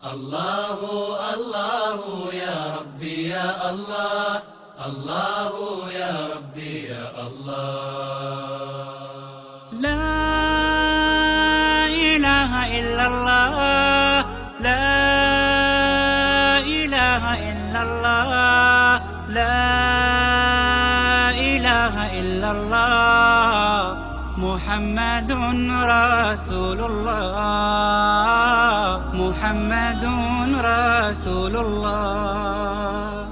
الله الله يا ربي يا الله. الله يا ربي يا الله. لا إله إلا الله. محمد رسول الله محمد رسول الله.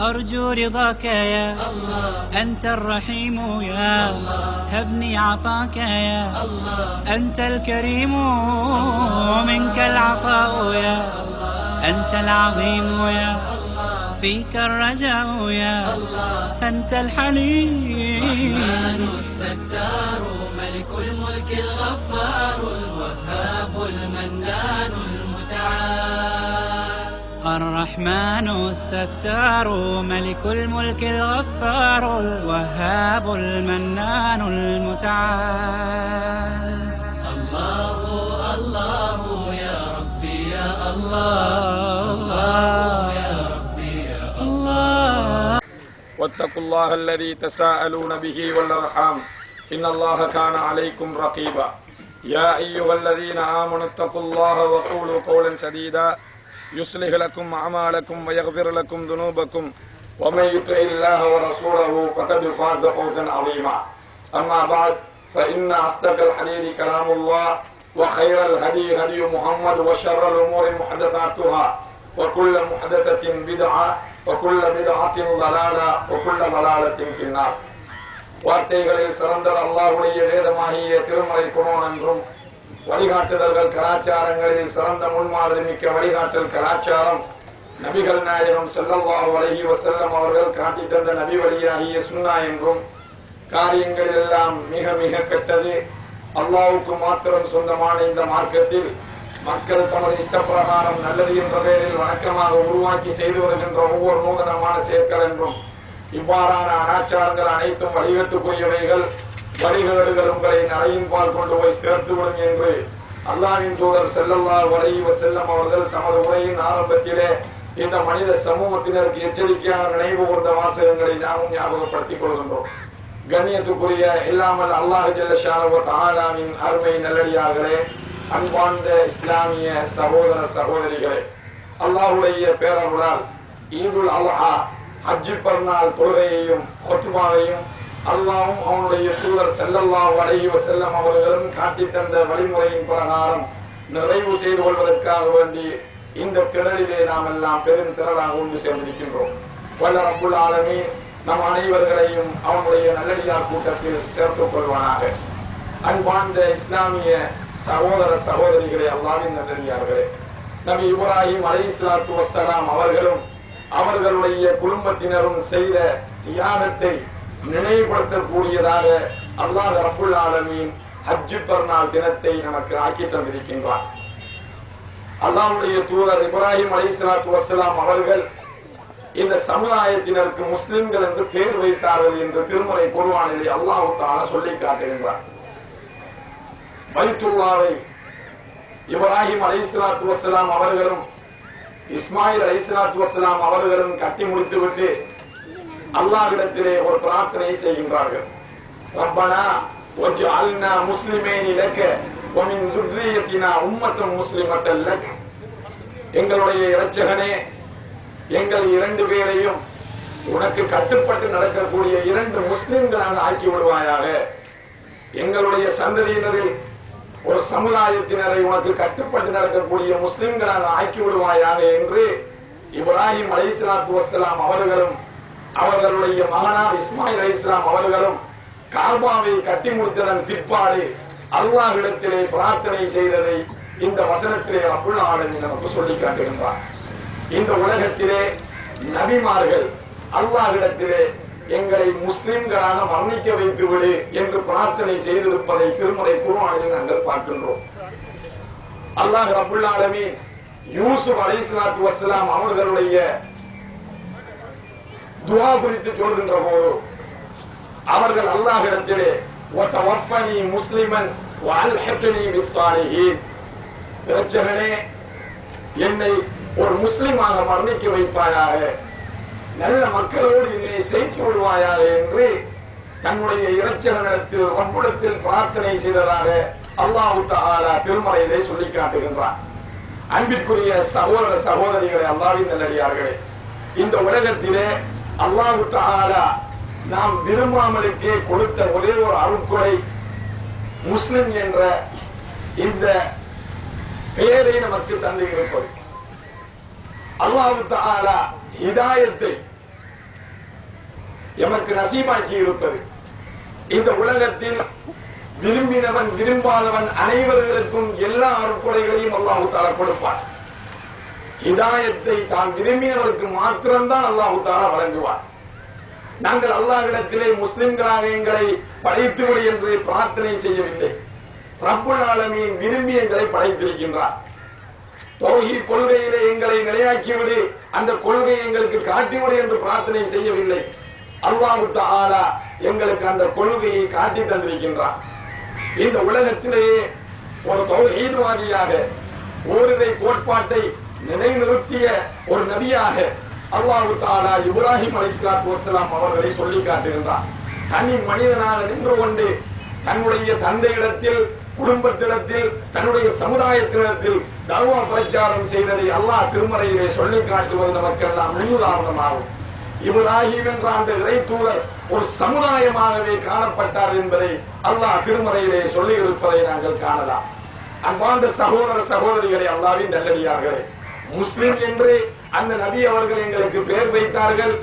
أرجو رضاك يا الله أنت الرحيم يا الله. هبني عطاك يا الله أنت الكريم منك العطاء يا أنت العظيم يا فيك الرجاء يا الله أنت الحليم. الرحمن الستار ملك الملك الغفار الوهاب المنان المتعال. الرحمن الستار ملك الملك الغفار الوهاب المنان المتعال. الله الله يا ربي يا الله الله يا واتقوا الله الذي تساءلون به والأرحام. إن الله كان عليكم رقيبا. يا أيها الذين آمنوا اتقوا الله وقولوا قولا سديدا. يصلح لكم أعمالكم ويغفر لكم ذنوبكم. ومن يطع الله ورسوله فقد فاز فوزا عظيما. أما بعد فإن أصدق الحديث كلام الله وخير الهدي هدي محمد وشر الأمور محدثاتها وكل محدثة بدعة وكل بدعة ضلالة وكل ضلالة في النار வார்த்தைகளில் சிறந்த அல்லாஹ்வுடைய வேதமாகிய திருமறை குரோன் என்றும் வழிகாட்டுதல்கள் கலாச்சாரங்களில் சிறந்த முன்மாதிரி மிக்க வழிகாட்டல் கலாச்சாரம் நபிகள் நாயகம் ஸல்லல்லாஹு அலைஹி வஸல்லம் அவர்கள் காட்டி தந்த நபி வழியாகிய சுன்னா என்றும் காரியங்கள் எல்லாம் மிக மிக கெட்டது அல்லாஹ்வுக்கு மாத்திரம் சொந்தமான இந்த மார்க்கத்தில் மக்கள் தமது இஷ்டப்பிரகாரம் நல்லது என்ற பெயரில் வணக்கமாக உருவாக்கி செய்து வருகின்ற ஒவ்வொரு நூதனமான செயற்கள் என்றும் இவ்வாறான அனாச்சாரங்கள் அனைத்தும் வழிகட்டுக்குரியவைகள் வழிகேடுகள் உங்களை நரையின் பால் கொண்டு போய் சேர்த்துவிடும் என்று அல்லாவின் தூதர் செல்லல்லார் வரைவ செல்லம் அவர்கள் தமது உரையின் ஆரம்பத்திலே இந்த மனித சமூகத்தினருக்கு எச்சரிக்கையாக நினைவு கொடுத்த வாசகங்களை நாமும் ஞாபகப்படுத்திக் கொள்கின்றோம். கண்ணியத்துக்குரிய இல்லாமல் அல்லாஹ் ஜல்லஷானு அருமை நல்லடியார்களே அன்பார்ந்த இஸ்லாமிய சகோதர சகோதரிகளே அல்லாஹுடைய பேரருளால் ஈதுல் அல்ஹா ஹஜ்ஜி பெருநாள் தொழுகையையும் கொத்துமாவையும் அல்லாவும் அவனுடைய தூதர் செல்லல்லா அலைஹி செல்லம் அவர்களும் காட்டி தந்த வழிமுறையின் பிரகாரம் நிறைவு செய்து கொள்வதற்காக வேண்டி இந்த திரளிலே நாம் எல்லாம் பெரும் திரளாக ஒன்று சேர்ந்திருக்கின்றோம் வல்ல ரப்புல் ஆலமீன் நம் அனைவர்களையும் அவனுடைய நல்லடியார் கூட்டத்தில் சேர்த்துக் கொள்வானாக. அன்பார்ந்த இஸ்லாமிய சகோதர சகோதரிகளே அல்லாவின் நல்லடியார்களே. நபி இப்ராஹிம் அலை இஸ்லாத்து வசலாம் அவர்களும் அவர்களுடைய குடும்பத்தினரும் செய்த தியாகத்தை நினைவுபடுத்தக்கூடியதாக அல்லாஹ் ரப்புல் ஆலமின் ஹஜ்ஜு பெருநாள் தினத்தை நமக்கு ஆக்கி தந்திருக்கின்றார். அல்லாவுடைய தூதர் இப்ராஹிம் அலை இஸ்லாத்து வசலாம் அவர்கள் இந்த சமுதாயத்தினருக்கு முஸ்லிம்கள் என்று பெயர் வைத்தார்கள் என்று திருமுறை குர்வானிலே அல்லாஹு தாலா சொல்லி காட்டுகின்றார். பைத்துல்லாவை இப்ராஹிம் அலைஹிஸ்ஸலாத்து வஸ்ஸலாம் அவர்களும் இஸ்மாயில் அலைஹிஸ்ஸலாத்து வஸ்ஸலாம் அவர்களும் கட்டி முடித்துவிட்டு அல்லாஹ்விடத்திலே ஒரு பிரார்த்தனை செய்கின்றார்கள் ரப்பனா வஜ்அல்னா முஸ்லிமீன் லக ومن ذريتنا أمة مسلمة لك எங்களுடைய இரட்சகனே எங்கள் இரண்டு பேரையும் உனக்கு கட்டுப்பட்டு நடக்கக்கூடிய இரண்டு முஸ்லிம்களாக ஆக்கி விடுவாயாக எங்களுடைய சந்ததியினரில் ஒரு சமுதாயத்தினரை உனக்கு கட்டுப்பட்டு நடக்கக்கூடிய முஸ்லிம்களாக ஆக்கி விடுவாயாக என்று இப்ராஹிம் அலை இஸ்லாத்து வசலாம் அவர்களும் அவர்களுடைய மகனார் இஸ்மாயில் அலைஹிஸ்ஸலாம் அவர்களும் காபாவை கட்டி முடித்ததன் பிற்பாடு அல்லாஹ்விடத்திலே பிரார்த்தனை செய்ததை இந்த வசனத்திலே அப்புள் ஆளுநர் நமக்கு சொல்லி காட்டுகின்றார். இந்த உலகத்திலே நபிமார்கள் அல்லாஹ்விடத்திலே எங்களை முஸ்லிம்களாக மரணிக்க வைத்துவிடு என்று பிரார்த்தனை செய்திருப்பதை திருமலை குருவானில் நாங்கள் பார்க்கின்றோம். அல்லாஹ் ரபுல் ஆலமீன் யூசுப் அலைஹிஸ்ஸலாத்து வசலாம் அவர்களுடைய துவா குறித்து சொல்கின்ற போது அவர்கள் அல்லாஹ்விடத்திலே என்னை ஒரு முஸ்லிமாக மரணிக்க வைப்பாயாக. நல்ல மக்களோடு என்னை சேர்த்து விடுவாயாக என்று தன்னுடைய இறைச்சகனிடத்தில் ஒன்புடத்தில் பிரார்த்தனை செய்ததாக அல்லாஹு தஆலா திருமறையிலே சொல்லி காட்டுகின்றார் அன்பிற்குரிய சகோதர சகோதரிகளை அல்லாவின் நல்லடியார்களே இந்த உலகத்திலே அல்லாஹு தஆலா நாம் திருமாமலுக்கே கொடுத்த ஒரே ஒரு அருட்கொடை முஸ்லிம் என்ற இந்த பெயரை நமக்கு தந்து இருப்பது அல்லாஹு தஆலா ஹிதாயத்தை எமக்கு நசீமாக்கி இருப்பது இந்த உலகத்தில் விரும்பினவன் விரும்பாதவன் அனைவர்களுக்கும் எல்லா அருட்கொடைகளையும் அல்லாஹு தாலா கொடுப்பார் ஹிதாயத்தை தான் விரும்பினவருக்கு மாத்திரம்தான் அல்லாஹு தாலா வழங்குவார் நாங்கள் அல்லாஹிடத்திலே முஸ்லிம்களாக எங்களை படைத்துவிடு என்று பிரார்த்தனை செய்யவில்லை. ரப்புல் ஆலமீன் விரும்பி எங்களை படைத்திருக்கின்றார். தௌஹி கொள்கையிலே எங்களை நிலையாக்கிவிடு. அந்த கொள்கையை எங்களுக்கு காட்டிவிடு என்று பிரார்த்தனை செய்யவில்லை. அல்லாஹு ஆலா எங்களுக்கு அந்த கொள்கையை காட்டி தந்திருக்கின்றான். இந்த உலகத்திலேயே ஒரு தொகைவாதியாக ஓரிரை கோட்பாட்டை நிலைநிறுத்திய ஒரு நபியாக அல்லாஹு தாலா இப்ராஹிம் அலைஹிஸ்ஸலாத்து வசலாம் அவர்களை சொல்லி காட்டுகின்றார் தனி மனிதனாக நின்று கொண்டு தன்னுடைய தந்தையிடத்தில் குடும்பத்திடத்தில் தன்னுடைய சமுதாயத்திடத்தில் தர்வா பிரச்சாரம் செய்ததை அல்லாஹ் திருமறையிலே சொல்லி காட்டுவது நமக்கெல்லாம் முன்னுதாரணமாகும் இப்ராஹிம் என்ற அந்த இறை தூதர் ஒரு சமுதாயமாகவே காணப்பட்டார் என்பதை அல்லாஹ் திருமறையிலே சொல்லி இருப்பதை நாங்கள் காணலாம். அன்பார்ந்த சகோதர சகோதரிகளை அல்லாவின் நல்லடியார்களே முஸ்லிம் என்று அந்த நபி அவர்கள் எங்களுக்கு பெயர் வைத்தார்கள்.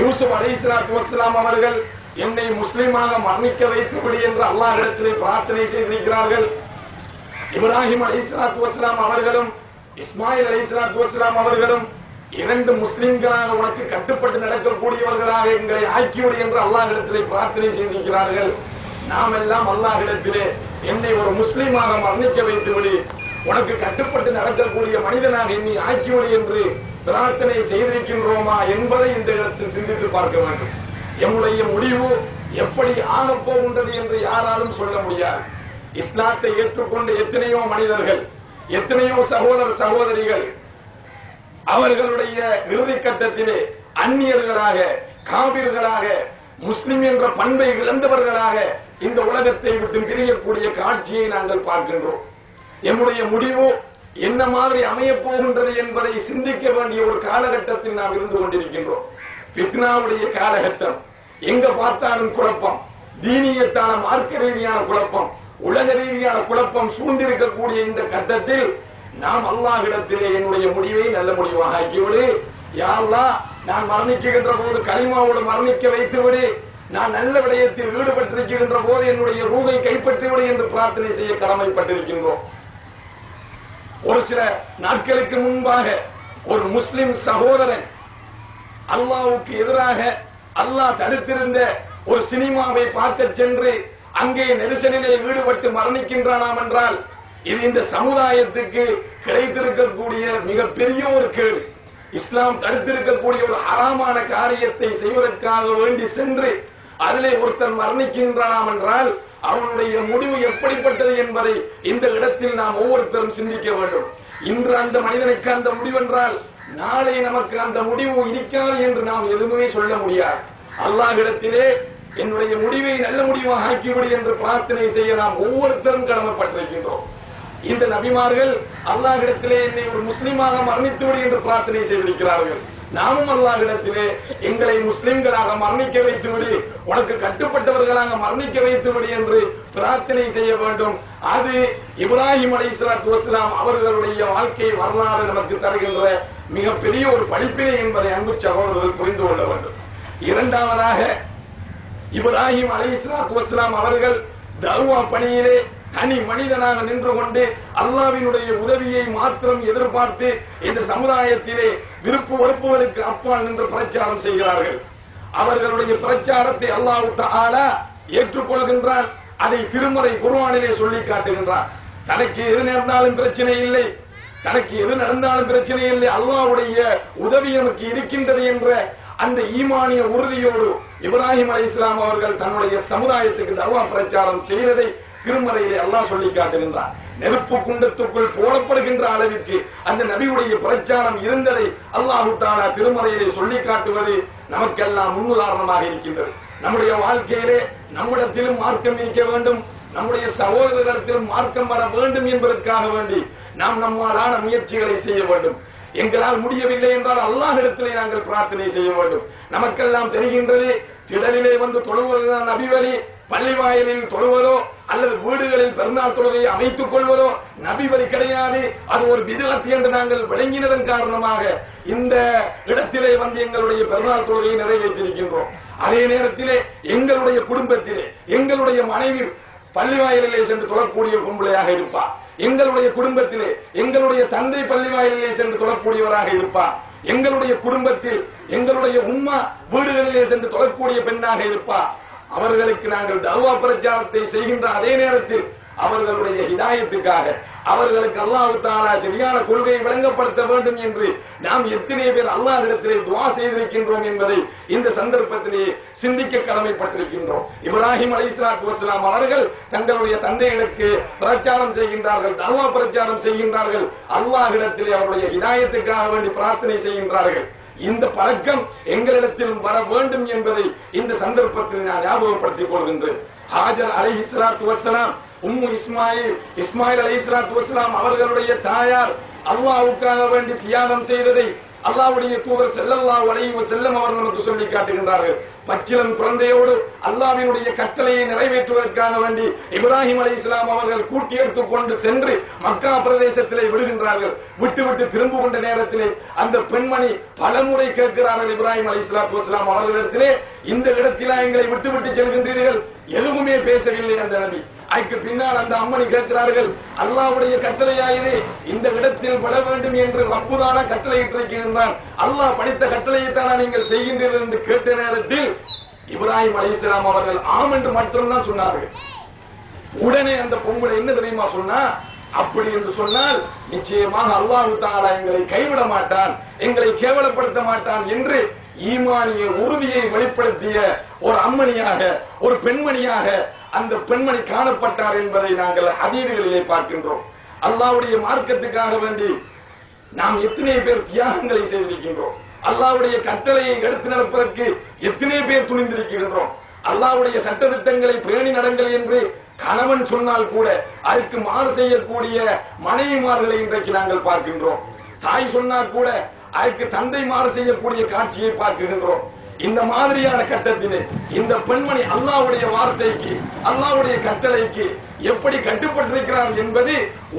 யூசுப் அலைஹிஸ்ஸலாத்து வஸ்ஸலாம் அவர்கள் என்னை முஸ்லிமாக மரணிக்க வைத்துவிடு என்று அல்லாஹிடத்திலே பிரார்த்தனை செய்திருக்கிறார்கள். இப்ராஹிம் அலைஹிஸ்ஸலாத்து வஸ்ஸலாம் அவர்களும் இஸ்மாயில் அலைஹிஸ்ஸலாத்து வஸ்ஸலாம் அவர்களும் இரண்டு முஸ்லிம்களாக உனக்கு கட்டுப்பட்டு நடக்கக்கூடியவர்களாக எங்களை ஆக்கிவிடு என்று அல்லாஹிடத்திலே பிரார்த்தனை செய்திருக்கிறார்கள். நாம் எல்லாம் அல்லாஹிடத்திலே என்னை ஒரு முஸ்லிமாக மரணிக்க வைத்துவிடு உனக்கு கட்டுப்பட்டு நடக்கக்கூடிய மனிதனாக என்னை ஆக்கிவிடு என்று பிரார்த்தனை செய்திருக்கின்றோமா என்பதை இந்த இடத்தில் சிந்தித்து பார்க்க வேண்டும். எம்முடைய முடிவு எப்படி ஆகப் போகின்றது என்று யாராலும் சொல்ல முடியாது. இஸ்லாத்தை ஏற்றுக்கொண்ட எத்தனையோ மனிதர்கள் எத்தனையோ சகோதர சகோதரிகள் அவர்களுடைய இறுதி கட்டத்திலே அந்நியர்களாக காவிர்களாக முஸ்லிம் என்ற பண்பை இழந்தவர்களாக இந்த உலகத்தை விட்டு பிரியக்கூடிய காட்சியை நாங்கள் பார்க்கின்றோம். எம்முடைய முடிவு என்ன மாதிரி அமையப் போகின்றது என்பதை சிந்திக்க வேண்டிய ஒரு காலகட்டத்தில் நாம் இருந்து கொண்டிருக்கின்றோம். பித்னாவுடைய காலகட்டம். எங்க பார்த்தாலும் குழப்பம். தீனியத்தான மார்க்க ரீதியான குழப்பம். உலக ரீதியான குழப்பம் சூழ்ந்திருக்கக்கூடிய இந்த கட்டத்தில் நாம் அல்லாஹிடத்திலே என்னுடைய முடிவை நல்ல முடிவாக ஆக்கிவிடு. யா நான் மரணிக்குகின்ற போது கலிமாவோடு மரணிக்க வைத்துவிடு நான் நல்ல விடயத்தில் ஈடுபட்டிருக்கின்ற போது என்னுடைய ரூகை கைப்பற்றிவிடு என்று பிரார்த்தனை செய்ய கடமைப்பட்டிருக்கின்றோம். ஒரு சில நாட்களுக்கு முன்பாக ஒரு முஸ்லிம் சகோதரன் அல்லாவுக்கு எதிராக அல்லாஹ் தடுத்திருந்த ஒரு சினிமாவை பார்க்க சென்று அங்கே நெரிசலிலே ஈடுபட்டு மரணிக்கின்றானாம் என்றால் இது இந்த சமுதாயத்துக்கு கிடைத்திருக்கக்கூடிய மிகப்பெரிய ஒரு கேள்வி இஸ்லாம் தடுத்திருக்கக்கூடிய ஒரு ஹராமான காரியத்தை செய்வதற்காக வேண்டி சென்று அதிலே ஒருத்தன் மரணிக்கின்றானாம் என்றால் அவனுடைய முடிவு எப்படிப்பட்டது என்பதை இந்த இடத்தில் நாம் ஒவ்வொருத்தரும் சிந்திக்க வேண்டும். இன்று அந்த மனிதனுக்கு அந்த முடிவென்றால் நாளை நமக்கு அந்த முடிவு இருக்காது என்று நாம் எதுவுமே சொல்ல முடியாது. அல்லாஹிடத்திலே என்னுடைய முடிவை நல்ல முடிவாக ஆக்கிவிடு என்று பிரார்த்தனை செய்ய நாம் ஒவ்வொருத்தரும் கடமைப்பட்டிருக்கின்றோம். இந்த நபிமார்கள் அல்லாஹிடத்திலே என்னை ஒரு முஸ்லிமாக மரணித்து விடு என்று பிரார்த்தனை செய்திருக்கிறார்கள். நாமும் அல்லாஹிடத்திலே எங்களை முஸ்லிம்களாக மரணிக்க வைத்து விடு உனக்கு கட்டுப்பட்டவர்களாக மரணிக்க வைத்து விடு என்று பிரார்த்தனை செய்ய வேண்டும். அது இப்ராஹிம் அலைஹிஸ்ஸலாத்து வஸ்ஸலாம் அவர்களுடைய வாழ்க்கை வரலாறு நமக்கு தருகின்ற மிகப்பெரிய ஒரு படிப்பினை என்பதை அன்பு சகோதரர்கள் புரிந்து கொள்ள வேண்டும். இரண்டாவதாக இப்ராஹிம் அலைஹிஸ்ஸலாத்து இஸ்லாம் அவர்கள் தர்வா பணியிலே தனி மனிதனாக நின்று கொண்டு அல்லாவினுடைய உதவியை மாத்திரம் எதிர்பார்த்து இந்த சமுதாயத்திலே விருப்பு வெறுப்புகளுக்கு அப்பால் நின்று பிரச்சாரம் செய்கிறார்கள். அவர்களுடைய பிரச்சாரத்தை அல்லாஹ் தஆலா ஏற்றுக்கொள்கின்றான் அதை திருமறை குருவானிலே சொல்லி காட்டுகின்றான். தனக்கு எது நேர்ந்தாலும் பிரச்சனை இல்லை. தனக்கு எது நடந்தாலும் பிரச்சனை இல்லை. அல்லாவுடைய உதவி நமக்கு இருக்கின்றது என்ற அந்த ஈமானிய உறுதியோடு இப்ராஹிம் அலைஹிஸ்ஸலாம் அவர்கள் தன்னுடைய சமுதாயத்துக்கு தர்வா பிரச்சாரம் செய்ததை திருமறையிலே அல்லாஹ் சொல்லி காட்டுகின்றார். நெருப்பு குண்டத்துக்குள் போடப்படுகின்ற அளவிற்கு அந்த நபியுடைய பிரச்சாரம் இருந்ததை அல்லாஹு தாலா திருமறையிலே சொல்லி காட்டுவது நமக்கெல்லாம் முன்னுதாரணமாக இருக்கின்றது. நம்முடைய வாழ்க்கையிலே நம்மிடத்திலும் மார்க்கம் இருக்க வேண்டும். நம்முடைய சகோதரர்களிடத்திலும் மார்க்கம் வர வேண்டும் என்பதற்காக வேண்டி நாம் நம்மாலான முயற்சிகளை செய்ய வேண்டும். எங்களால் முடியவில்லை என்றால் அல்லாஹிடத்திலே நாங்கள் பிரார்த்தனை செய்ய வேண்டும். நமக்கெல்லாம் தெரிகின்றது திடலிலே வந்து தொழுவதுதான் நபிவழி பள்ளி வாயிலில் தொழுவதோ அல்லது வீடுகளில் பெருநாள் தொழுவை அமைத்துக் கொள்வதோ நபி வழி கிடையாது. அது ஒரு விதத்து என்று நாங்கள் விளங்கினதன் காரணமாக இந்த இடத்திலே வந்து எங்களுடைய பெருநாள் தொழுகையை நிறைவேற்றிருக்கின்றோம் அதே நேரத்திலே எங்களுடைய குடும்பத்திலே எங்களுடைய மனைவி பள்ளி வாயிலே சென்று தொழக்கூடிய பொம்பளையாக இருப்பார் எங்களுடைய குடும்பத்திலே எங்களுடைய தந்தை பள்ளி வாயிலே சென்று தொழக்கூடியவராக இருப்பார் எங்களுடைய குடும்பத்தில் எங்களுடைய உம்மா வீடுகளிலே சென்று தொழக்கூடிய பெண்ணாக இருப்பார் அவர்களுக்கு நாங்கள் தர்வா பிரச்சாரத்தை செய்கின்ற அதே நேரத்தில் அவர்களுடைய ஹிதாயத்துக்காக அவர்களுக்கு அல்லாஹ் தாலா சரியான கொள்கையை விளங்கப்படுத்த வேண்டும் என்று நாம் எத்தனை பேர் அல்லாஹ்விடத்திலே துவா செய்திருக்கின்றோம் என்பதை இந்த சந்தர்ப்பத்திலே சிந்திக்க கடமைப்பட்டிருக்கின்றோம். இப்ராஹிம் அலைஹிஸ்ஸலாத்து வஸ்ஸலாம் அவர்கள் தங்களுடைய தந்தைகளுக்கு பிரச்சாரம் செய்கின்றார்கள் தர்வா பிரச்சாரம் செய்கின்றார்கள். அல்லாஹ்விடத்திலே அவருடைய ஹிதாயத்துக்காக வேண்டி பிரார்த்தனை செய்கின்றார்கள். இந்த பழக்கம் எங்களிடத்திலும் வர வேண்டும் என்பதை இந்த சந்தர்ப்பத்தில் நான் ஞாபகப்படுத்திக் கொள்கின்றேன். ஹாஜர் அலைஹி இஸ்லாத்து வசலாம் உம்மு இஸ்மாயில் இஸ்மாயில் அலி இஸ்லாத்து வஸ்லாம் அவர்களுடைய தாயார் அல்லாவுக்காக வேண்டி தியாகம் செய்ததை அல்லாவுடைய தூதர் செல்லல்லா அலைஹி செல்லும் அவர்கள் நமக்கு சொல்லி காட்டுகின்றார்கள். பச்சிலன் குழந்தையோடு அல்லாவினுடைய கட்டளையை நிறைவேற்றுவதற்காக வேண்டி இப்ராஹிம் அலைஹிஸ்ஸலாம் அவர்கள் கூட்டி எடுத்துக் கொண்டு சென்று மக்கா பிரதேசத்திலே விடுகின்றார்கள். விட்டு விட்டு திரும்ப கொண்ட நேரத்திலே அந்த பெண்மணி பலமுறை கேட்கிறார்கள் இப்ராஹிம் அலி இஸ்லாத்து வஸ்லாம் அவர்களிடத்திலே இந்த இடத்திலா எங்களை விட்டு விட்டு செல்கின்றீர்கள்? எதுவுமே பேசவில்லை அந்த நபி. அதுக்கு பின்னால் அந்த அம்மனை கேட்கிறார்கள் அல்லாவுடைய கட்டளையா இது இந்த இடத்தில் பட வேண்டும் என்று ரப்புதான கட்டளை இட்டிருக்கின்றான். அல்லாஹ் படித்த கட்டளையைத்தானா நீங்கள் செய்கின்றீர்கள்? என்று கேட்ட நேரத்தில் இப்ராஹிம் அலைஹிஸ்ஸலாம் அவர்கள் ஆம் என்று மட்டும்தான் சொன்னார்கள். உடனே அந்த பொம்பளை என்ன தெரியுமா சொன்னா அப்படி என்று சொன்னால் நிச்சயமாக அல்லாஹ் தாலா எங்களை கைவிட மாட்டான் எங்களை கேவலப்படுத்த மாட்டான் என்று ஈமானிய உறுதியை வெளிப்படுத்திய ஒரு அம்மணியாக ஒரு பெண்மணியாக அந்த பெண்மணி காணப்பட்டார் என்பதை நாங்கள் அதீதிகளிலே பார்க்கின்றோம். அல்லாவுடைய மார்க்கத்துக்காக வேண்டி நாம் எத்தனை பேர் தியாகங்களை செய்திருக்கின்றோம். அல்லாவுடைய கட்டளையை எடுத்து நடப்பதற்கு எத்தனை பேர் துணிந்திருக்கின்றோம். அல்லாவுடைய சட்டத்திட்டங்களை பேணி நடங்கள் என்று கணவன் சொன்னால் கூட அதற்கு மாறு செய்யக்கூடிய மனைவிமார்களை இன்றைக்கு நாங்கள் பார்க்கின்றோம். தாய் சொன்னால் கூட அதற்கு தந்தை மாறு செய்யக்கூடிய காட்சியை பார்க்கின்றோம். இந்த மாதிரியான கட்டத்திலே இந்த பெண்மணி அல்லாஹ்வுடைய வார்த்தைக்கு அல்லாஹ்வுடைய கட்டளைக்கு எப்படி கட்டுப்பட்டிருக்கிறார் என்பது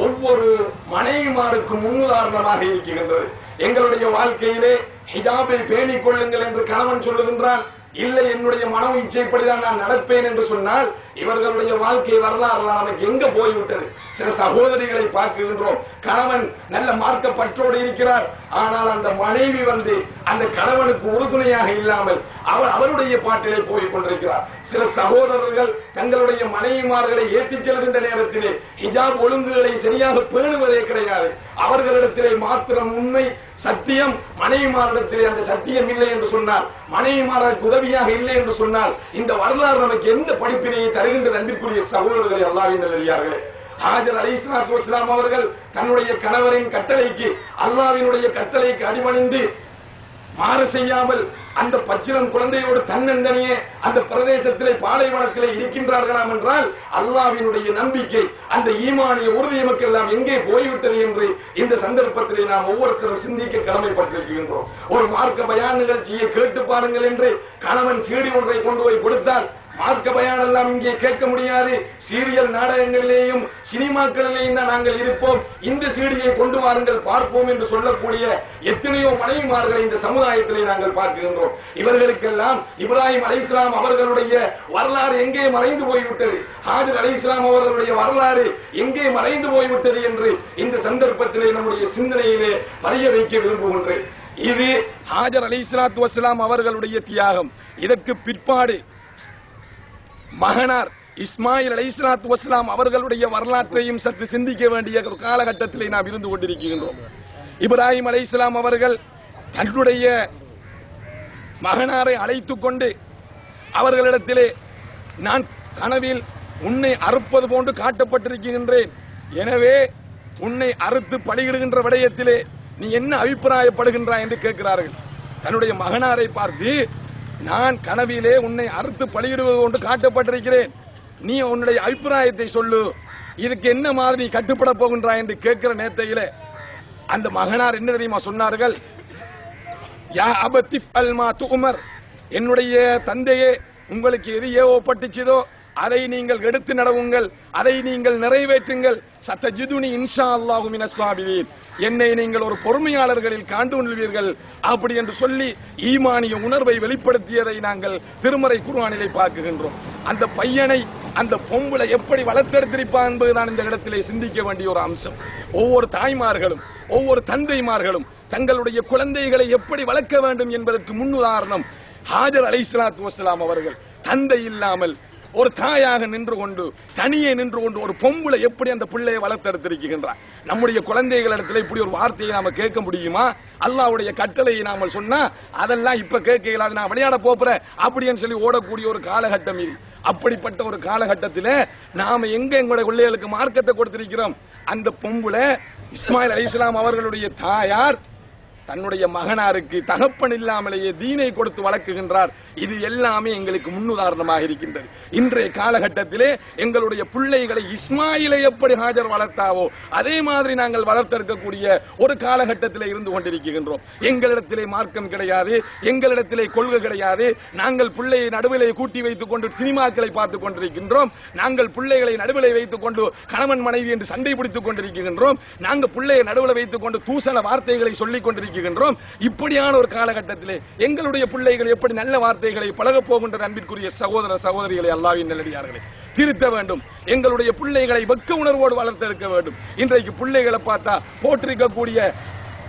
ஒவ்வொரு மனைவிமாருக்கு முன்னுதாரணமாக இருக்கின்றது. எங்களுடைய வாழ்க்கையிலே ஹிஜாபை பேணிக் கொள்ளுங்கள் என்று கணவன் சொல்லுகின்றான். இல்லை என்னுடைய மனம் இச்சைப்படிதான் நான் நடப்பேன் என்று சொன்னால் இவர்களுடைய வாழ்க்கை வரலாறு நமக்கு எங்க போய்விட்டது சில சகோதரிகளை பார்க்கின்றோம். கணவன் நல்ல மார்க்க பற்றோடு இருக்கிறார். ஆனால் அந்த மனைவி வந்து அந்த கணவனுக்கு உறுதுணையாக இல்லாமல் அவர் அவருடைய பாட்டிலே போய் கொண்டிருக்கிறார். சில சகோதரர்கள் தங்களுடைய மனைவிமார்களை ஏற்றி செல்கின்ற நேரத்திலே ஹிஜாப் ஒழுங்குகளை சரியாக பேணுவதே கிடையாது. அவர்களிடத்திலே மாத்திரம் உண்மை சத்தியம். மனைவிமாரிடத்திலே அந்த சத்தியம் இல்லை என்று சொன்னால் மனைவிமாருக்கு உதவியாக இல்லை என்று சொன்னால் இந்த வரலாறு நமக்கு எந்த படிப்பினையை தருகின்ற அன்பிற்குரிய சகோதரர்களை அல்லாவின் நல்லடியார்களே. ஹாஜர் அலி இஸ்லாத்து இஸ்லாம் அவர்கள் தன்னுடைய கணவரின் கட்டளைக்கு அல்லாவினுடைய கட்டளைக்கு அடிமணிந்து மாறு செய்யாமல் அந்த பச்சிலம் குழந்தையோடு தன்னந்தனியே அந்த பிரதேசத்திலே பாலைவனத்திலே இருக்கின்றார்களாம் என்றால் அல்லாவினுடைய நம்பிக்கை அந்த ஈமானிய உறுதி எல்லாம் எங்கே போய்விட்டது என்று இந்த சந்தர்ப்பத்திலே நாம் ஒவ்வொருத்தரும் சிந்திக்க கடமைப்பட்டிருக்கின்றோம். ஒரு மார்க்க பயான் நிகழ்ச்சியை கேட்டு பாருங்கள் என்று கணவன் சீடி ஒன்றை கொண்டு போய் கொடுத்தால் மார்க்க பயான் எல்லாம் இங்கே கேட்க முடியாது. சீரியல் நாடகங்களிலேயும் சினிமாக்களிலேயும் தான் நாங்கள் இருப்போம். இந்த சீடியை கொண்டு வாருங்கள் பார்ப்போம் என்று சொல்லக்கூடிய எத்தனையோ மனைவிமார்களை இந்த சமுதாயத்திலே நாங்கள் பார்க்கின்றோம். இவர்களுக்கெல்லாம் இப்ராஹிம் அலைஹிஸ்ஸலாம் அவர்களுடைய வரலாறு எங்கே மறைந்து போய்விட்டது? ஹாஜர் அலைஹிஸ்ஸலாம் அவர்களுடைய வரலாறு எங்கே மறைந்து போய்விட்டது என்று இந்த சந்தர்ப்பத்திலே நம்முடைய சிந்தனையிலே பதிய வைக்க விரும்புகின்றேன். இது ஹாஜர் அலி இஸ்லாத்து வசலாம் அவர்களுடைய தியாகம். இதற்கு பிற்பாடு மகனார் இஸ்மாயில் அலைஹிஸ்ஸலாத்து வஸ்லாம் அவர்களுடைய வரலாற்றையும் சற்று சிந்திக்க வேண்டிய ஒரு காலகட்டத்திலே நாம் இருந்து கொண்டிருக்கின்றோம். இப்ராஹிம் அலைஹிஸ்ஸலாம் அவர்கள் தன்னுடைய மகனாரை அழைத்து கொண்டு அவர்களிடத்திலே நான் கனவில் உன்னை அறுப்பது போன்று காட்டப்பட்டிருக்கின்றேன். எனவே உன்னை அறுத்து பலியிடுகின்ற விடயத்திலே நீ என்ன அபிப்பிராயப்படுகின்றாய்? என்று கேட்கிறார்கள். தன்னுடைய மகனாரை பார்த்து நான் கனவிலே உன்னை அறுத்து பலியிடுவது ஒன்று காட்டப்பட்டிருக்கிறேன். நீ உன்னுடைய அபிப்பிராயத்தை சொல்லு. இதுக்கு என்ன மாதிரி நீ கட்டுப்பட போகின்றாய் என்று கேட்கிற நேரத்தையிலே அந்த மகனார் என்ன தெரியுமா சொன்னார்கள்? யா அபத்திஃப் அல்மா துமர் என்னுடைய தந்தையே உங்களுக்கு எது ஏவப்பட்டுச்சுதோ அதை நீங்கள் எடுத்து நடவுங்கள் அதை நீங்கள் நிறைவேற்றுங்கள். சத்த ஜிதுனி இன்ஷா அல்லாஹு என்னை நீங்கள் ஒரு பொறுமையாளர்களில் காண்டு கொள்வீர்கள். அப்படி என்று சொல்லி ஈமானிய உணர்வை வெளிப்படுத்தியதை நாங்கள் திருமறை குர்ஆனிலே பார்க்குகின்றோம் அந்த பையனை அந்த பொம்பளை எப்படி வளர்த்தெடுத்திருப்பான் என்பதுதான் இந்த இடத்திலே சிந்திக்க வேண்டிய ஒரு அம்சம். ஒவ்வொரு தாய்மார்களும் ஒவ்வொரு தந்தைமார்களும் தங்களுடைய குழந்தைகளை எப்படி வளர்க்க வேண்டும் என்பதற்கு முன்னுதாரணம் ஹாஜர் அலை சலாத்து வசலாம் அவர்கள். தந்தை இல்லாமல் ஒரு தாயாக நின்று கொண்டு தனியே நின்று கொண்டு ஒரு பொம்பளை எப்படி அந்த பிள்ளையை வளர்த்தெடுத்திருக்கின்றார்? நம்முடைய குழந்தைகளிடத்துல இப்படி ஒரு வார்த்தையை நாம கேட்க முடியுமா? அல்லாவுடைய கட்டளையை நாம சொன்னா அதெல்லாம் இப்ப கேட்க இயலாது. நான் விளையாட போறேன் அப்படின்னு சொல்லி ஓடக்கூடிய ஒரு காலகட்டம் இது. அப்படிப்பட்ட ஒரு காலகட்டத்தில நாம எங்க எங்களுடைய பிள்ளைகளுக்கு மார்க்கத்தை கொடுத்திருக்கிறோம்? அந்த பொம்புல இஸ்மாயில் அலிஸ்லாம் அவர்களுடைய தாயார் தன்னுடைய மகனாருக்கு தகப்பன் இல்லாமலேயே தீனை கொடுத்து வளர்க்குகின்றார். இது எல்லாமே எங்களுக்கு முன்னுதாரணமாக இருக்கின்றது. இன்றைய காலகட்டத்திலே எங்களுடைய பிள்ளைகளை இஸ்மாயிலை எப்படி ஹாஜர் வளர்த்தாவோ அதே மாதிரி நாங்கள் வளர்த்தெடுக்கக்கூடிய ஒரு காலகட்டத்திலே இருந்து கொண்டிருக்கின்றோம். எங்களிடத்திலே மார்க்கம் கிடையாது எங்களிடத்திலே கொள்கை கிடையாது. நாங்கள் பிள்ளையை நடுவிலே கூட்டி வைத்துக் கொண்டு சினிமாக்களை பார்த்துக் கொண்டிருக்கின்றோம். நாங்கள் பிள்ளைகளை நடுவிலே வைத்துக் கொண்டு கணவன் மனைவி என்று சண்டை பிடித்துக் கொண்டிருக்கின்றோம். நாங்கள் பிள்ளையை நடுவில் வைத்துக் கொண்டு தூசண வார்த்தைகளை சொல்லிக் கொண்டிருக்கின்றோம். இப்படியான ஒரு காலகட்டத்திலே எங்களுடைய பிள்ளைகள் எப்படி நல்ல வார்த்தை வார்த்தைகளை பழகப் போகின்ற அன்பிற்குரிய சகோதர சகோதரிகளை அல்லாவின் நல்லடியார்களே திருத்த வேண்டும். எங்களுடைய பிள்ளைகளை வெக்க உணர்வோடு வளர்த்தெடுக்க வேண்டும். இன்றைக்கு பிள்ளைகளை பார்த்தா போட்டிருக்கக்கூடிய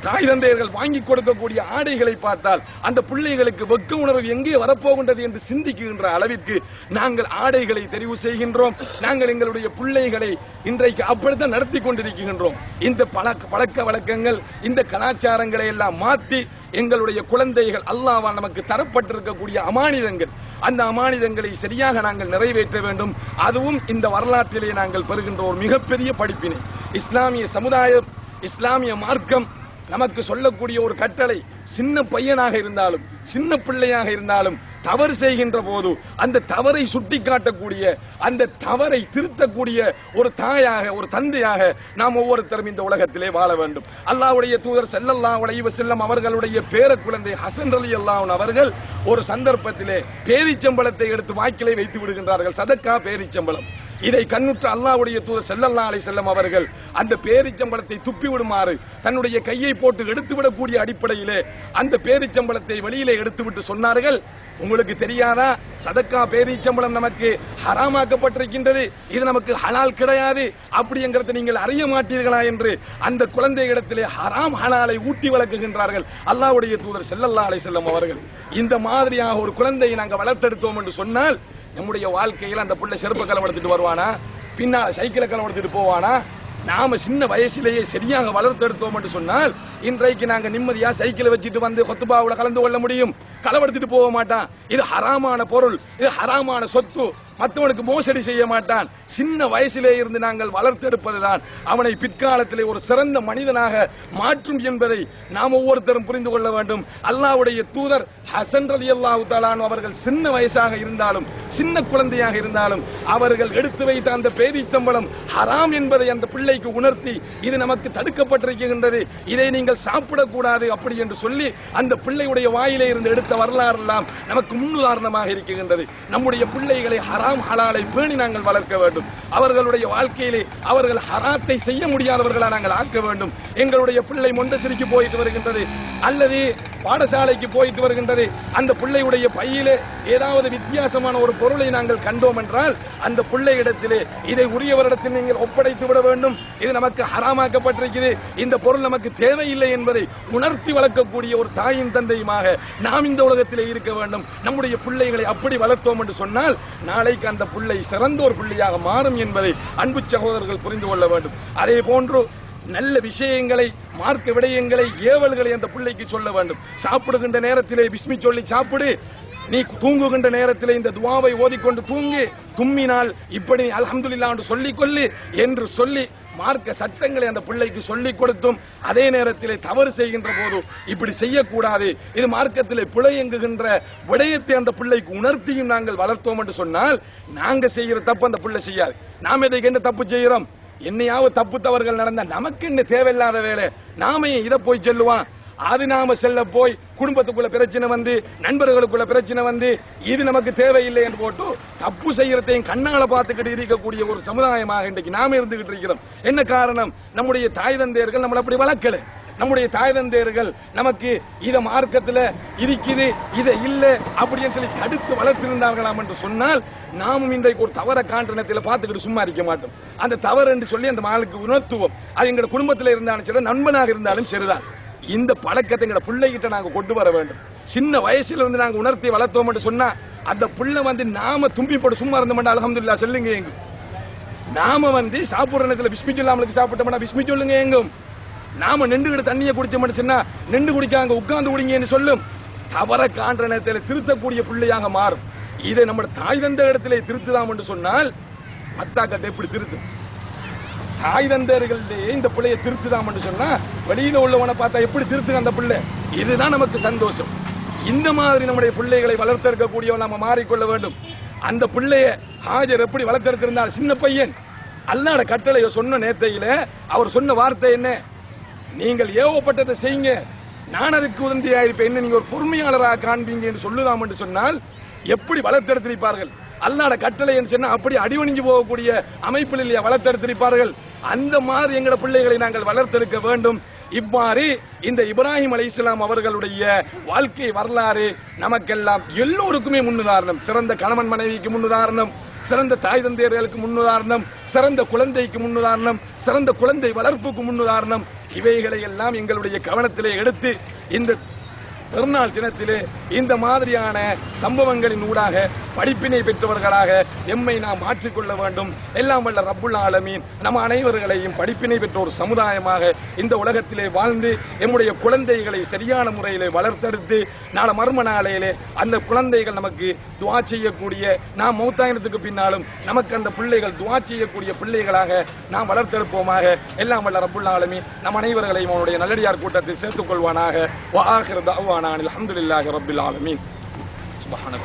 தாய் தந்தையர்கள் வாங்கி கொடுக்கக்கூடிய ஆடைகளை பார்த்தால் அந்த பிள்ளைகளுக்கு வெக்க உணர்வு எங்கே வரப்போகின்றது என்று சிந்திக்கின்ற அளவிற்கு நாங்கள் ஆடைகளை தெரிவு செய்கின்றோம். நாங்கள் எங்களுடைய பிள்ளைகளை இன்றைக்கு அப்படித்தான் நடத்தி கொண்டிருக்கின்றோம். இந்த பழக்க பழக்க வழக்கங்கள் இந்த கலாச்சாரங்களை எல்லாம் மாற்றி எங்களுடைய குழந்தைகள் அல்லாவால் நமக்கு தரப்பட்டிருக்கக்கூடிய அமானிதங்கள் அந்த அமானிதங்களை சரியாக நாங்கள் நிறைவேற்ற வேண்டும். அதுவும் இந்த வரலாற்றிலே நாங்கள் பெறுகின்ற ஒரு மிகப்பெரிய படிப்பினை. இஸ்லாமிய சமுதாயம் இஸ்லாமிய மார்க்கம் நமக்கு சொல்லக்கூடிய ஒரு கட்டளை சின்ன பையனாக இருந்தாலும் சின்ன பிள்ளையாக இருந்தாலும் தவறு செய்கின்ற போது அந்த தவறை சுட்டிக்காட்டக்கூடிய அந்த தவறை திருத்தக்கூடிய ஒரு தாயாக ஒரு தந்தையாக நாம் ஒவ்வொருத்தரும் இந்த உலகத்திலே வாழ வேண்டும். அல்லாவுடைய தூதர் செல்லல்லா உடைய செல்லம் அவர்களுடைய பேர குழந்தை ஹசன் அலி அல்லாஹ் அவர்கள் ஒரு சந்தர்ப்பத்திலே பேரிச்சம்பளத்தை எடுத்து வாக்கிலே வைத்து விடுகின்றார்கள். சதக்கா பேரிச்சம்பளம் இதை கண்ணுற்ற அல்லாவுடைய தூதர் செல்லல்லா அலை செல்லம் அவர்கள் அந்த பேரிச்சம்பளத்தை துப்பிவிடுமாறு தன்னுடைய கையை போட்டு எடுத்துவிடக்கூடிய அடிப்படையிலே அந்த பேரிச்சம்பளத்தை வெளியிலே எடுத்துவிட்டு சொன்னார்கள். உங்களுக்கு தெரியாதா? சதக்கா பேரிச்சம்பளம் நமக்கு ஹராமாக்கப்பட்டிருக்கின்றது. இது நமக்கு ஹலால் கிடையாது. அப்படிங்கிறத நீங்கள் அறிய மாட்டீர்களா என்று அந்த குழந்தைகளிடத்திலே ஹராம் ஹலாலை ஊட்டி வளர்க்குகின்றார்கள் அல்லாவுடைய தூதர் செல்லல்லா அலை செல்லம் அவர்கள். இந்த மாதிரியாக ஒரு குழந்தையை நாங்கள் வளர்த்தெடுத்தோம் என்று சொன்னால் நம்முடைய வாழ்க்கையில் அந்த பிள்ளை செருப்பை கலவெடுத்துட்டு வருவானா? பின்னால் சைக்கிளை கலம் எடுத்துட்டு போவானா? நாம சின்ன வயசிலேயே சரியாக வளர்த்தெடுத்தோம் என்று சொன்னால் இன்றைக்கு நாங்கள் நிம்மதியாக சைக்கிளை வச்சுட்டு வந்து கொத்துபாவில் கலந்து கொள்ள முடியும். களவெடுத்துட்டு போக மாட்டான். இது ஹராமான பொருள். இது ஹராமான சொத்து. மற்றவனுக்கு மோசடி செய்ய மாட்டான். சின்ன வயசிலே இருந்து நாங்கள் வளர்த்தெடுப்பதுதான். அவனை பிற்காலத்திலே ஒரு சிறந்த மனிதனாக மாற்றும் என்பதை நாம் ஒவ்வொருத்தரும் புரிந்து கொள்ள வேண்டும். அல்லாஹ்வுடைய தூதர் ஹசன் ரதி அல்லாஹு தாலான் அவர்கள் சின்ன வயசாக இருந்தாலும் சின்ன குழந்தையாக இருந்தாலும் அவர்கள் எடுத்து வைத்த அந்த பேரித்தம்பளம் ஹராம் என்பதை அந்த பிள்ளைக்கு உணர்த்தி இது நமக்கு தடுக்கப்பட்டிருக்கின்றது. இதை நீங்கள் சாப்பிடக்கூடாது அப்படி என்று சொல்லி அந்த பிள்ளையுடைய வாயிலே இருந்து எடுத்து வரலாறு எல்லாம் நமக்கு முன்னுதாரணமாக இருக்கின்றது. நம்முடைய பிள்ளைகளை ஹராம் ஹலாலை பேணி நாங்கள் வளர்க்க வேண்டும். அவர்களுடைய வாழ்க்கையிலே அவர்கள் ஹராத்தை செய்ய முடியாதவர்களாக நாங்கள் ஆக்க வேண்டும். எங்களுடைய பிள்ளை மொண்டசிரிக்கு போயிட்டு வருகின்றது. அல்லது பாடசாலைக்கு போயிட்டு வருகின்றது. அந்த பிள்ளையுடைய பையிலே ஏதாவது வித்தியாசமான ஒரு பொருளை நாங்கள் கண்டோம் என்றால் அந்த பிள்ளை இடத்திலே இதை உரியவரிடத்தில் நீங்கள் ஒப்படைத்து விட வேண்டும். இது நமக்கு ஹராமாக்கப்பட்டிருக்கிறது. இந்த பொருள் நமக்கு தேவையில்லை என்பதை உணர்த்தி வளர்க்கக்கூடிய ஒரு தாயின் தந்தையுமாக நாம் இந்த உலகத்திலே இருக்க வேண்டும். நம்முடைய பிள்ளைகளை அப்படி வளர்த்தோம் என்று சொன்னால் நாளைக்கு அந்த பிள்ளை சிறந்த ஒரு பிள்ளையாக மாறும் என்பதை அன்பு சகோதரர்கள் புரிந்து கொள்ள வேண்டும். அதே போன்று நல்ல விஷயங்களை மார்க்க விடயங்களை ஏவல்களை அந்த பிள்ளைக்கு சொல்ல வேண்டும். சாப்பிடுகின்ற நேரத்திலே பிஸ்மி சொல்லி சாப்பிடு. நீ தூங்குகின்ற நேரத்தில் இந்த துவாவை ஓதிக்கொண்டு தூங்கி. தும்மினால் இப்படி அலமதுல்லா என்று சொல்லிக் கொள்ளு என்று சொல்லி மார்க்க சட்டங்களை அந்த பிள்ளைக்கு சொல்லிக் கொடுத்தும் அதே நேரத்திலே தவறு செய்கின்ற போது இப்படி செய்யக்கூடாது. இது மார்க்கத்தில் பிழை எங்குகின்ற விடயத்தை அந்த பிள்ளைக்கு உணர்த்தியும் நாங்கள் வளர்த்தோம் என்று சொன்னால் நாங்கள் செய்கிற தப்பு அந்த பிள்ளை செய்யாது. நாம் இதை என்ன தப்பு செய்கிறோம்? என்னையாவது தப்பு தவறுகள் நடந்தா நமக்கு என்ன தேவையில்லாத வேலை? நாம ஏன் இதை போய் சொல்லுவான் அது நாம செல்ல போய் குடும்பத்துக்குள்ள பிரச்சனை வந்து நண்பர்களுக்குள்ள பிரச்சனை வந்து இது நமக்கு தேவையில்லை என்று போட்டு தப்பு செய்யறதையும் கண்ணால பார்த்துக்கிட்டு இருக்கக்கூடிய ஒரு சமுதாயமாக இன்றைக்கு நாம இருந்துகிட்டு இருக்கிறோம். என்ன காரணம்? நம்முடைய தாய் தந்தையர்கள் நம்மளை அப்படி வளர்க்கல. நம்முடைய தாய் தந்தையர்கள் நமக்கு இத மார்க்கத்துல இருக்குது இதை இல்லை அப்படின்னு சொல்லி தடுத்து வளர்த்திருந்தார்களாம் என்று சொன்னால் நாமும் இன்றைக்கு ஒரு தவற காண்டனத்தில் பார்த்துக்கிட்டு சும்மா இருக்க மாட்டோம். அந்த தவறு என்று சொல்லி அந்த மாளுக்கு உணர்த்துவோம். அது எங்கள் குடும்பத்தில் இருந்தாலும் சரி நண்பனாக இருந்தாலும் சரிதான். இந்த பழக்கத்தை எங்க பிள்ளைகிட்ட நாங்க கொண்டு வர வேண்டும். சின்ன வயசுல இருந்து நாங்க உணர்த்தி வளர்த்தோம் சொன்னா அந்த பிள்ளை வந்து நாம தும்பி போட்டு சும்மா இருந்த மாட்டா அலமதுல்லா சொல்லுங்க எங்க நாம வந்து சாப்பிடுற நேரத்தில் பிஸ்மி சொல்லாமலுக்கு சாப்பிட்டோம்னா பிஸ்மி சொல்லுங்க எங்கும். நாம நின்றுகிட்டு தண்ணியை குடிச்சோம்னு சொன்னா நின்று குடிக்காங்க உட்கார்ந்து குடிங்கன்னு சொல்லும். தவற காண்ற நேரத்தில் திருத்தக்கூடிய பிள்ளையாக மாறும். இதை நம்ம தாய் தந்த இடத்திலே திருத்துதாம் என்று சொன்னால் அத்தாக்கட்டை எப்படி திருத்தும். தாய் தந்தர்களே இந்த பிள்ளையை திருத்துதாம் சொன்னா வெளியில உள்ளவனை பார்த்தா எப்படி திருத்துங்க அந்த பிள்ளை? இதுதான் நமக்கு சந்தோஷம். இந்த மாதிரி நம்முடைய பிள்ளைகளை வளர்த்தெடுக்கக்கூடியவன் நாம மாறிக்கொள்ள வேண்டும். அந்த பிள்ளைய ஹாஜர் எப்படி வளர்த்தெடுத்திருந்தார்? சின்ன பையன். அல்லாட கட்டளையை சொன்ன நேத்தையில அவர் சொன்ன வார்த்தை என்ன? நீங்கள் ஏவப்பட்டதை செய்யுங்க. நான் அதுக்கு உதந்தியா இருப்பேன். என்ன நீங்க ஒரு பொறுமையாளராக காண்பீங்க என்று சொல்லுதாம் என்று சொன்னால் எப்படி வளர்த்தெடுத்திருப்பார்கள்? அல்லாட கட்டளை என்று சொன்னா அப்படி அடிவணிஞ்சு போகக்கூடிய அமைப்பில் இல்லையா? வளர்த்தெடுத்திருப்பார்கள். அந்த மாதிரி எங்களோட பிள்ளைகளை நாங்கள் வளர்த்தெடுக்க வேண்டும். இவ்வாறு இந்த இப்ராஹிம் அலை இஸ்லாம் அவர்களுடைய வாழ்க்கை வரலாறு நமக்கெல்லாம் எல்லோருக்குமே முன்னுதாரணம். சிறந்த கணவன் மனைவிக்கு முன்னுதாரணம் சிறந்த தாய் தந்தையர்களுக்கு முன்னுதாரணம் சிறந்த குழந்தைக்கு முன்னுதாரணம் சிறந்த குழந்தை வளர்ப்புக்கு முன்னுதாரணம். இவைகளை எல்லாம் எங்களுடைய கவனத்திலே எடுத்து இந்த பெருநாள் தினத்திலே இந்த மாதிரியான சம்பவங்களின் ஊடாக படிப்பினை பெற்றவர்களாக எம்மை நாம் மாற்றிக்கொள்ள வேண்டும். எல்லாம் வல்ல ரப்புல் ஆலமீன். நம்ம அனைவர்களையும் படிப்பினை பெற்ற ஒரு சமுதாயமாக இந்த உலகத்திலே வாழ்ந்து எம்முடைய குழந்தைகளை சரியான முறையிலே வளர்த்தெடுத்து நாளை மர்ம நாளையிலே அந்த குழந்தைகள் நமக்கு துவா செய்யக்கூடிய நாம் மௌத்தாயினத்துக்கு பின்னாலும் நமக்கு அந்த பிள்ளைகள் துவா செய்யக்கூடிய பிள்ளைகளாக நாம் வளர்த்தெடுப்போமாக. எல்லாம் வல்ல ரப்புல் ஆலமீன். நம் அனைவர்களையும் அவனுடைய நல்லடியார் கூட்டத்தில் சேர்த்துக் கொள்வானாக. دعوانا عن الحمد لله رب العالمين. سبحانه